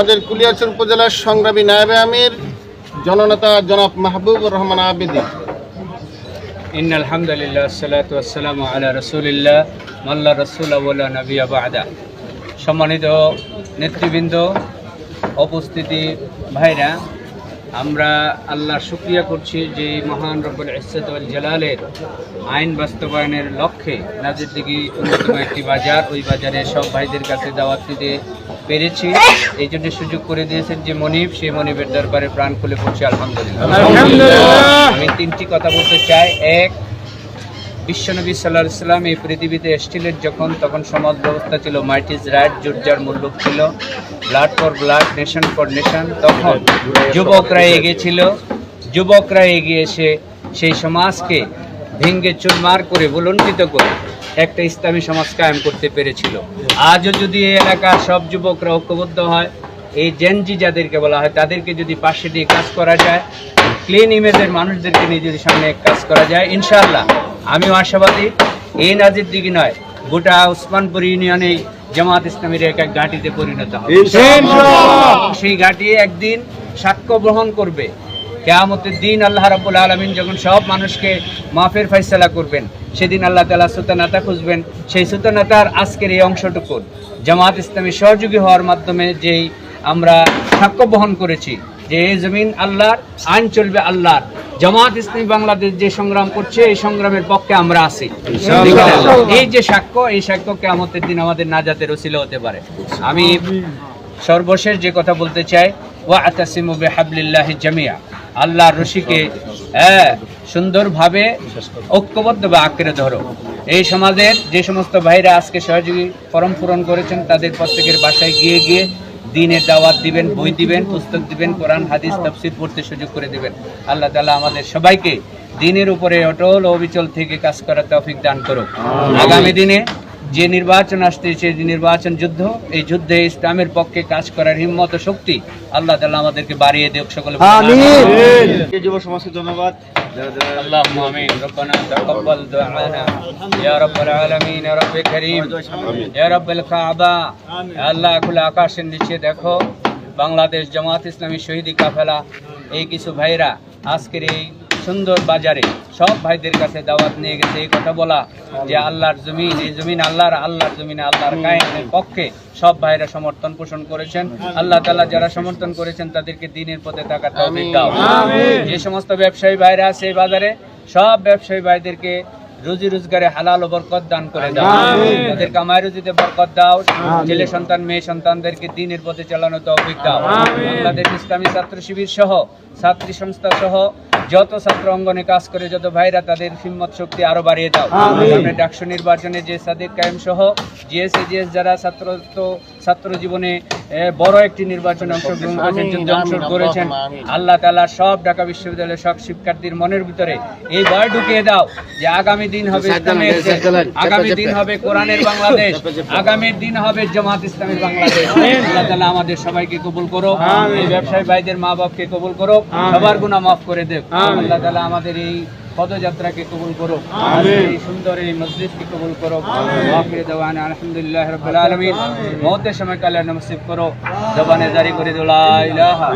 আমাদের কুলিয়ারচর উপজেলার সংগ্রামী নায়েবে আমির, জননেতা জনাব মাহবুবুর রহমান আবেদি। ইন আলহামদুলিল্লাহ সালাতু আসসালামু আলা রসুলিল্লাহ, মাল্লা রসুল আউ্লা নবী আবাদা সম্মানিত নেতৃবৃন্দ, উপস্থিতি ভাইরা, আমরা আল্লাহর শুক্রিয়া করছি যে মহান রব্বুল ইসতুল জালালের আইন বাস্তবায়নের লক্ষ্যে নাজির দিঘি অন্যতম একটি বাজার, ওই বাজারে সব ভাইদের কাছে দাওয়াত দিতে পেরেছি। এই জন্য সুযোগ করে দিয়েছেন যে মনিব সেই মনিবের দরবারে প্রাণ খুলে পড়ছি আলহামদুলিল্লাহ। আমি তিনটি কথা বলতে চাই। এক বিশ্বনবী সাল্লাহ সাল্লাম এই পৃথিবীতে এসেছিলেন যখন তখন সমাজ ব্যবস্থা ছিল মাইট ইজ রাইট জুর্জার মূল্যক ছিল blood for blood nation for nation তখন যুবকরা এগিয়েছিল যুবকরা এগিয়ে এসে সেই সমাজকে ভেঙ্গে চুরমার করে বুলন্ডিত করে একটা ইসলামী সমাজ কায়েম করতে পেরেছিল। আজও যদি এই এলাকার সব যুবকরা ঐক্যবদ্ধ হয় এই জেনজি যাদেরকে বলা হয় তাদেরকে যদি পাশে দিয়ে কাজ করা যায় ক্লিন ইমেজের মানুষদেরকে নিয়ে যদি সামনে কাজ করা যায় ইনশাআল্লাহ। আমিও আশাবাদী এই নাজির দিকে নয় গোটা উসমানপুর ইউনিয়নে জামাত ইসলামের এক এক ঘাঁটিতে পরিণত হবে। সেই ঘাঁটি একদিন সাক্ষ্য গ্রহণ করবে। কেয়ামতের দিন আল্লাহ রাবুল আলমিন যখন সব মানুষকে মাফের ফয়সালা করবেন সেদিন আল্লাহ তালা সুতানাতা খুঁজবেন। সেই সুতানাতার আজকের এই অংশটুকু। জামাত ইসলামী সহযোগী হওয়ার মাধ্যমে যেই আমরা সাক্ষ্য বহন করেছি যে এই জমিন আল্লাহর আইন চলবে আল্লাহর। জামাত ইসলামী বাংলাদেশ যে সংগ্রাম করছে এই সংগ্রামের পক্ষে আমরা আছি। এই যে সাক্ষ্য এই সাক্ষ্য কেয়ামতের দিন আমাদের নাজাতের ওসিলা হতে পারে। আমি সর্বশেষ যে কথা বলতে চাই ওয়া আতাসিমু বিহাবলিল্লাহি জামিয়া। আল্লাহর রশিকে হ্যাঁ সুন্দরভাবে ঐক্যবদ্ধ বা আঁকড়ে ধরো। এই সমাজের যে সমস্ত ভাইরা আজকে সহযোগী ফরম পূরণ করেছেন তাদের প্রত্যেকের বাসায় গিয়ে গিয়ে দিনের দাওয়াত দিবেন বই দিবেন পুস্তক দিবেন কোরআন হাদিস তফসির পড়তে সুযোগ করে দিবেন। আল্লাহ তালা আমাদের সবাইকে দিনের উপরে অটল ও অবিচল থেকে কাজ করার তৌফিক দান করো আগামী দিনে যে নির্বাচন আসতেছে যে নির্বাচন যুদ্ধ এই যুদ্ধে ইসলামের পক্ষে কাজ করার হিম্মত ও শক্তি আল্লাহ তাআলা আমাদেরকে বাড়িয়ে দেখ সকলে যুব সমাজকে ধন্যবাদ اللهم امين ربنا تقبل دعانا يا رب العالمين يا رب كريم يا رب الكعبة আল্লাহ খুলে আকাশের নিচে দেখো বাংলাদেশ জামাত ইসলামী শহীদি কাফেলা এই কিছু ভাইরা আজকের এই সুন্দর বাজারে সব ভাইদের কাছে দাওয়াত নিয়ে গেছে এই কথা বলা যে আল্লাহর জমিন এই জমিন আল্লাহর আল্লাহর জমিনে আল্লাহর কায়েমের পক্ষে সব ভাইরা সমর্থন পোষণ করেছেন। আল্লাহ তালা যারা সমর্থন করেছেন তাদেরকে দিনের পথে থাকার তৌফিক দাও। যে সমস্ত ব্যবসায়ী ভাইরা আছে এই বাজারে সব ব্যবসায়ী ভাইদেরকে রুজি রোজগারে হালাল ও বরকত দান করে দাও। তাদের কামাই রুজিতে বরকত দাও ছেলে সন্তান মেয়ে সন্তানদেরকে দিনের পথে চালানো তৌফিক দাও। বাংলাদেশ ইসলামী ছাত্র শিবির সহ ছাত্রী সংস্থা সহ যত ছাত্র অঙ্গনে কাজ করে যত ভাইরা তাদের হিম্মত শক্তি আরও বাড়িয়ে দাও। সামনে ডাকসু নির্বাচনে যে সাদিক কায়েম সহ জিএস জিএস যারা ছাত্র ছাত্র জীবনে বড় একটি নির্বাচনে অংশগ্রহণ করেছেন যুদ্ধে অংশগ্রহণ করেছেন। আল্লাহ তাআলা সব ঢাকা বিশ্ববিদ্যালয়ের সব শিক্ষার্থীর মনের ভিতরে এই ভয় ঢুকিয়ে দাও যে আগামী দিন হবে ইসলামের আগামী দিন হবে কোরআনের বাংলাদেশ আগামী দিন হবে জামাত ইসলামের বাংলাদেশ। আল্লাহ তাআলা আমাদের সবাইকে কবুল করো এই ব্যবসায়ী ভাইদের মা বাপকে কবুল করো সবার গুনাহ মাফ করে দেব। আল্লাহ তালা আমাদের এই পদযাত্রাকে কবুল করো এই সুন্দর এই মসজিদকে কবুল করো আখির দাওয়ানা আলহামদুলিল্লাহ রাব্বিল আলামিন। মওতের সময় কালে নসিব করো। জবানে জারি করে দোলা ইলাহা